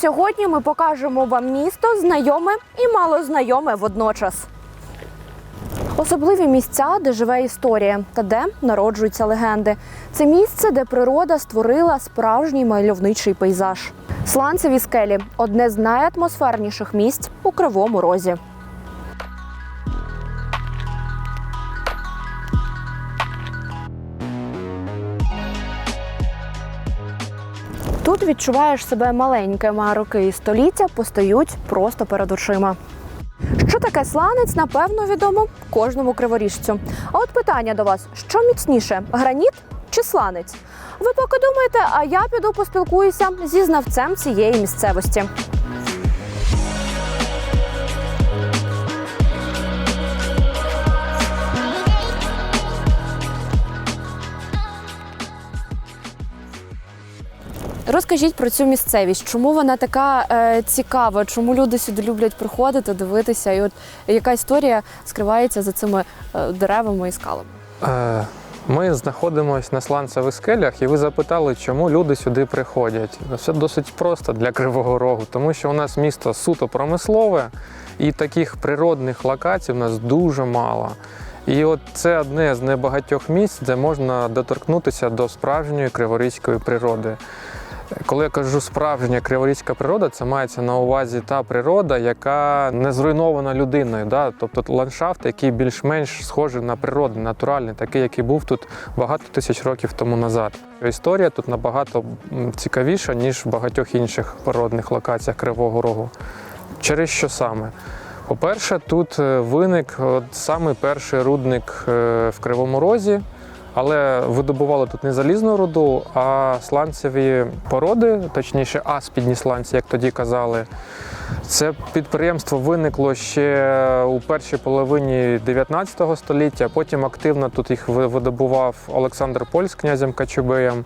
сьогодні ми покажемо вам місто знайоме і малознайоме водночас. Особливі місця, де живе історія та де народжуються легенди. Це місце, де природа створила справжній мальовничий пейзаж. Сланцеві скелі одне з найатмосферніших місць у Кривому Розі. Відчуваєш себе маленьким, а роки і століття постають просто перед очима. Що таке сланець, напевно, відомо кожному криворіжцю. А от питання до вас: що міцніше граніт чи сланець? Ви поки думаєте, а я піду поспілкуюся зі знавцем цієї місцевості. Розкажіть про цю місцевість, чому вона така е, цікава, чому люди сюди люблять приходити, дивитися, і от яка історія скривається за цими е, деревами і скалами? Е, Ми знаходимося на сланцевих скелях, і ви запитали, чому люди сюди приходять. Все досить просто для Кривого Рогу, тому що у нас місто суто промислове, і таких природних локацій у нас дуже мало. І от це одне з небагатьох місць, де можна доторкнутися до справжньої криворізької природи. Коли я кажу справжня криворізька природа, це мається на увазі та природа, яка не зруйнована людиною. Да? Тобто ландшафт, який більш-менш схожий на природний, натуральний, такий, який був тут багато тисяч років тому назад. Історія тут набагато цікавіша, ніж в багатьох інших природних локаціях Кривого Рогу. Через що саме? По-перше, тут е, виник от самий перший рудник е, в Кривому Розі. Але видобували тут не залізну руду, а сланцеві породи, точніше, аспідні сланці, як тоді казали. Це підприємство виникло ще у першій половині 19 століття. Потім активно тут їх видобував Олександр Поль з князем Качубеєм.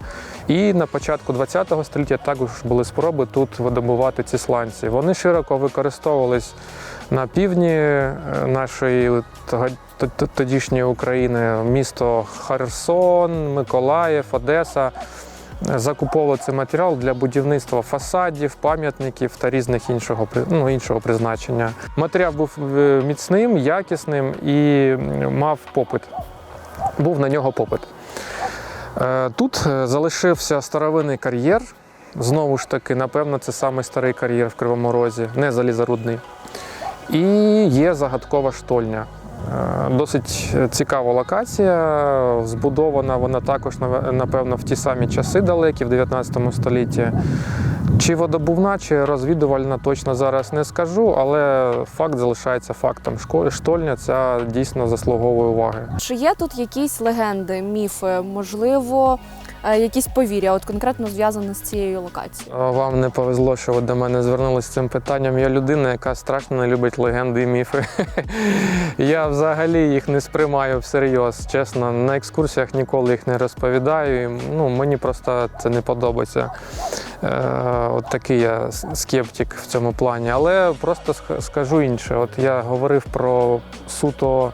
І на початку 20 століття також були спроби тут видобувати ці сланці. Вони широко використовувались на півдні е, нашої тодішньої України, місто Херсон, Миколаїв, Одеса. Закуповували цей матеріал для будівництва фасадів, пам'ятників та різних іншого ну, іншого призначення. Матеріал був е, міцним, якісним і мав попит. Був на нього попит. Е, Тут е, залишився старовинний кар'єр. Знову ж таки, напевно, це самий старий кар'єр в Кривому Розі, не залізорудний. І є загадкова штольня. Е, Досить цікава локація. Збудована вона також, напевно, в ті самі часи далекі, в 19 столітті. Чи водобувна, чи розвідувальна точно зараз не скажу, але факт залишається фактом. Штольня ця дійсно заслуговує уваги. Чи є тут якісь легенди, міфи, можливо, якісь повір'я, от конкретно зв'язане з цією локацією? Вам не повезло, що ви до мене звернулися з цим питанням. Я людина, яка страшно не любить легенди і міфи. Я взагалі їх не сприймаю всерйоз. Чесно, на екскурсіях ніколи їх не розповідаю. Ну, мені просто це не подобається. Е, от такий я скептик в цьому плані. Але просто скажу інше. От я говорив про суто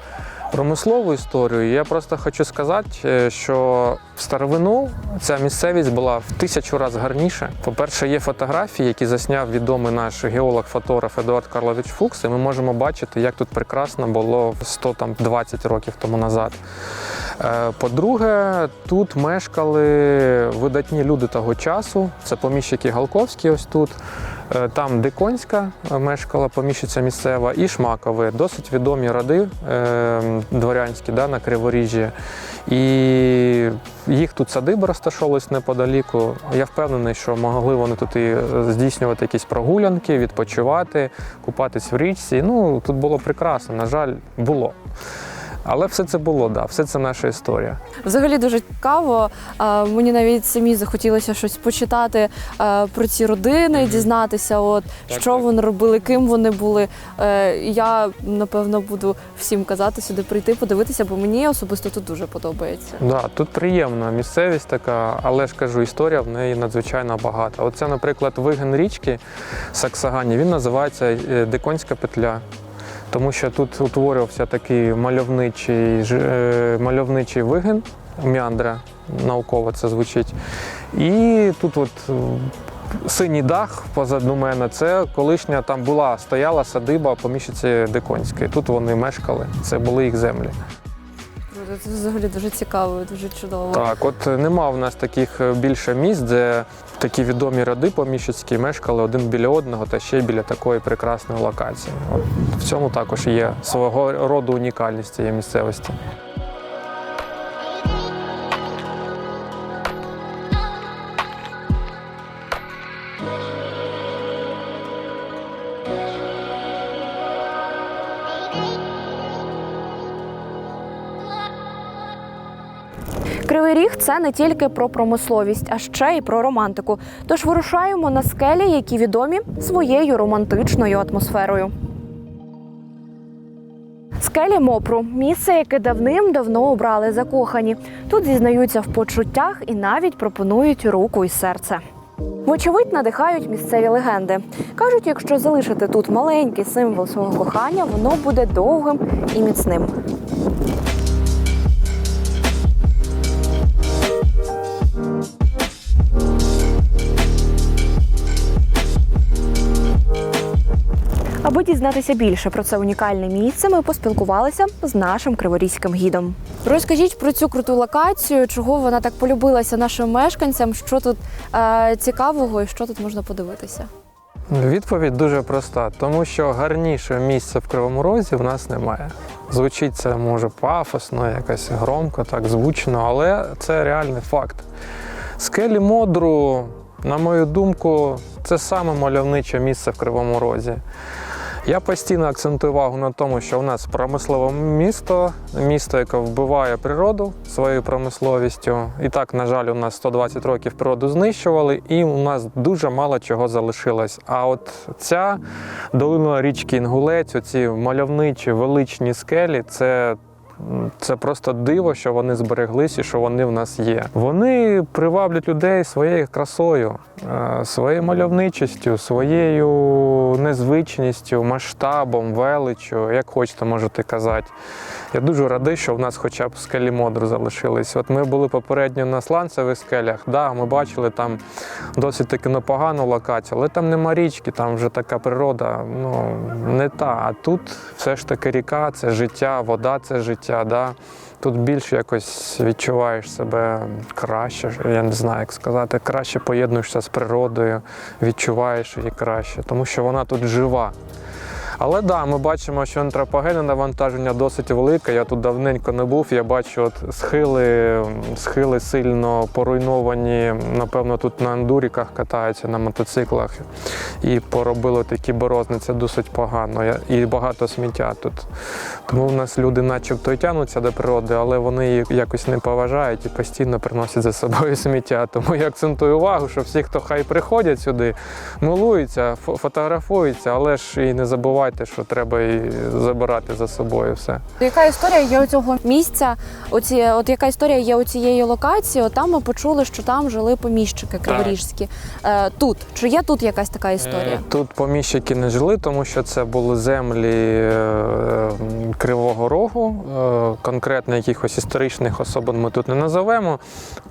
промислову історію. Я просто хочу сказати, е, що в старовину ця місцевість була в тисячу разів гарніше. По-перше, є фотографії, які засняв відомий наш геолог-фотограф Едуард Карлович Фукс, і ми можемо бачити, як тут прекрасно було 120 років тому назад. Е, По-друге, тут мешкали видатні люди того часу. Це поміщики Галковські, ось тут. Е, Там Диконська е, мешкала поміщиця місцева, і Шмакови. Досить відомі роди е, дворянські да, на Криворіжжі. І їх тут садиби розташовувались неподаліку. Я впевнений, що могли вони тут і здійснювати якісь прогулянки, відпочивати, купатись в річці. Ну, тут було прекрасно, на жаль, було. Але все це було, да, все це наша історія. Взагалі дуже цікаво. Мені навіть самі захотілося щось почитати е, про ці родини, дізнатися, от Так, що так. вони робили, ким вони були. Е, Я напевно буду всім казати сюди прийти, подивитися, бо мені особисто тут дуже подобається. Да, тут приємна місцевість така, але ж кажу, історія в неї надзвичайно багата. Оце, наприклад, вигин річки Саксагані, він називається е, Диконська петля. Тому що тут утворювався такий мальовничий, е, мальовничий вигин, міандра, науково це звучить. І тут от синій дах позаду мене це колишня там була, стояла садиба поміщиці Диконської. Тут вони мешкали, це були їх землі. Це взагалі дуже цікаво, дуже чудово. Так, от е, нема в нас таких е, більше місць, де такі відомі роди поміщицькі мешкали один біля одного та ще біля такої прекрасної локації. От в цьому також є свого роду унікальність цієї місцевості. Кривий ріг це не тільки про промисловість, а ще й про романтику. Тож вирушаємо на скелі, які відомі своєю романтичною атмосферою. Скелі Мопру місце, яке давним-давно обрали закохані. Тут зізнаються в почуттях і навіть пропонують руку і серце. Вочевидь, надихають місцеві легенди. Кажуть, якщо залишити тут маленький символ свого кохання, воно буде довгим і міцним. Аби дізнатися більше про це унікальне місце, ми поспілкувалися з нашим криворізьким гідом. Розкажіть про цю круту локацію, чого вона так полюбилася нашим мешканцям, що тут е, цікавого і що тут можна подивитися. Відповідь дуже проста, тому що гарніше місця в Кривому Розі в нас немає. Звучить це може пафосно, якось громко, так звучно, але це реальний факт. Скелі Модру, на мою думку, це саме мальовниче місце в Кривому Розі. Я постійно акцентую увагу на тому, що у нас промислове місто, місто, яке вбиває природу своєю промисловістю. І так, на жаль, у нас 120 років природу знищували, і у нас дуже мало чого залишилось. А от ця долина річки Інгулець, оці мальовничі величні скелі, це. Це просто диво, що вони збереглись і що вони в нас є. Вони приваблять людей своєю красою, е, своєю мальовничістю, своєю незвичністю, масштабом, величчю, як хочете, можете казати. Я дуже радий, що в нас хоча б скелі модру залишились. От ми були попередньо на сланцевих скелях. Да, ми бачили там досить таки непогану локацію, але там нема річки, там вже така природа, ну не та. А тут все ж таки ріка, це життя, вода це життя. Да? Тут більше якось відчуваєш себе краще, я не знаю, як сказати, краще поєднуєшся з природою, відчуваєш її краще, тому що вона тут жива. Але да, ми бачимо, що антропогенне навантаження досить велике. Я тут давненько не був. Я бачу, от схили, схили сильно поруйновані. Напевно, тут на ендуріках катаються на мотоциклах і поробили такі борозни. Це досить погано. І багато сміття тут. Тому в нас люди, начебто, і тягнуться до природи, але вони її якось не поважають і постійно приносять за собою сміття. Тому я акцентую увагу, що всі, хто хай приходять сюди, милуються, фо- фотографуються, але ж і не забувайте, що треба і забирати за собою все. Яка історія є у цього місця? Оці, от яка історія є у цієї локації? От там ми почули, що там жили поміщики криворіжські. Е, тут чи є тут якась така історія? Е, Тут поміщики не жили, тому що це були землі е, Кривого Рогу. Е, Конкретно якихось історичних особин ми тут не назовемо.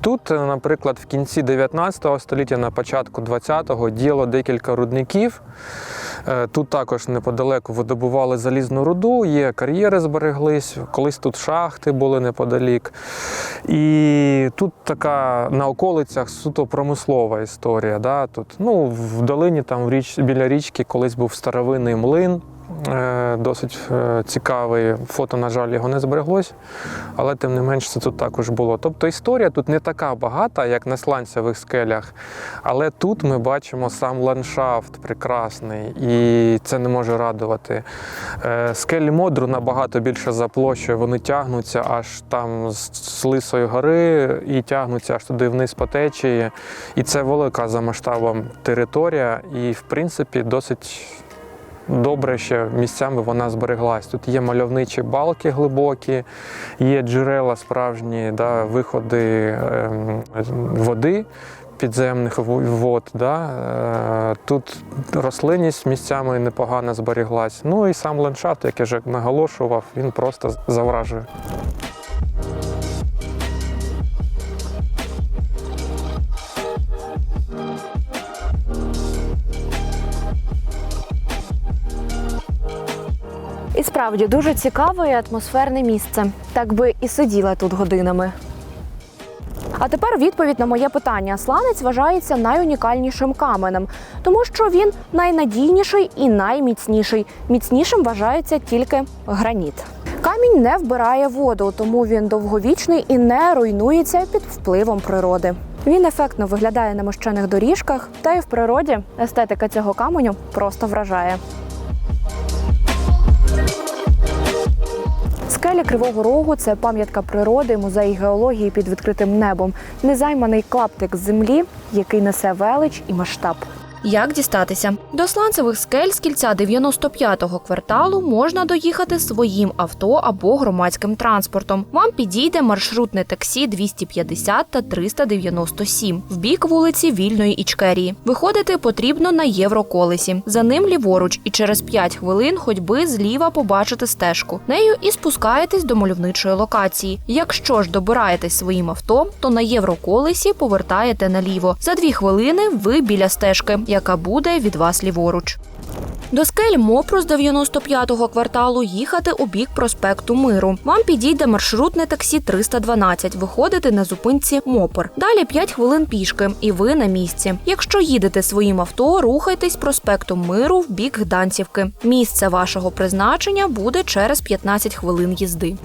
Тут, наприклад, в кінці 19 століття, на початку 20-го діяло декілька рудників. Е, Тут також неподалеку видобували залізну руду, є кар'єри збереглись, колись тут шахти були неподалік. І тут така на околицях суто промислова історія. Да? Тут, ну, в долині, там річ, біля річки, колись був старовинний млин. Е, Досить е, цікавий. Фото, на жаль, його не збереглось, але тим не менш це тут також було. Тобто історія тут не така багата, як на сланцевих скелях, але тут ми бачимо сам ландшафт прекрасний, і це не може радувати. Е, Скелі Модру набагато більше за площею, вони тягнуться аж там з Лисої гори і тягнуться аж туди вниз по течії. І це велика за масштабом територія, і в принципі досить. Добре, що місцями вона збереглась. Тут є мальовничі балки глибокі, є джерела справжні, да, виходи ем, води підземних вод. Да. Е, Тут рослинність місцями непогано збереглась. Ну і сам ландшафт, як я вже наголошував, він просто завражує. Справді дуже цікаве і атмосферне місце. Так би і сиділа тут годинами. А тепер відповідь на моє питання. Сланець вважається найунікальнішим каменем, тому що він найнадійніший і найміцніший. Міцнішим вважається тільки граніт. Камінь не вбирає воду, тому він довговічний і не руйнується під впливом природи. Він ефектно виглядає на мощених доріжках, та й в природі естетика цього каменю просто вражає. Скелі Кривого Рогу це пам'ятка природи, музей геології під відкритим небом, незайманий клаптик землі, який несе велич і масштаб. Як дістатися? До сланцевих скель з кільця 95-го кварталу можна доїхати своїм авто або громадським транспортом. Вам підійде маршрутне таксі 250 та 397 в бік вулиці Вільної Ічкерії. Виходити потрібно на Євроколесі. За ним ліворуч, і через 5 хвилин ходьби зліва побачите стежку. Нею і спускаєтесь до мальовничої локації. Якщо ж добираєтесь своїм авто, то на Євроколесі повертаєте наліво. За 2 хвилини ви біля стежки, яка буде від вас ліворуч. До скель Мопру з 95-го кварталу їхати у бік проспекту Миру. Вам підійде маршрутне таксі 312. Виходите на зупинці Мопр. Далі 5 хвилин пішки, і ви на місці. Якщо їдете своїм авто, рухайтесь проспектом Миру в бік Гданцівки. Місце вашого призначення буде через 15 хвилин їзди.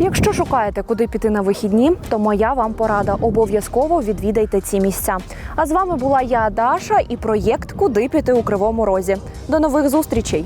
Якщо шукаєте, куди піти на вихідні, то моя вам порада. Обов'язково відвідайте ці місця. А з вами була я, Даша, і проєкт Куди піти у Кривому Розі. До нових зустрічей!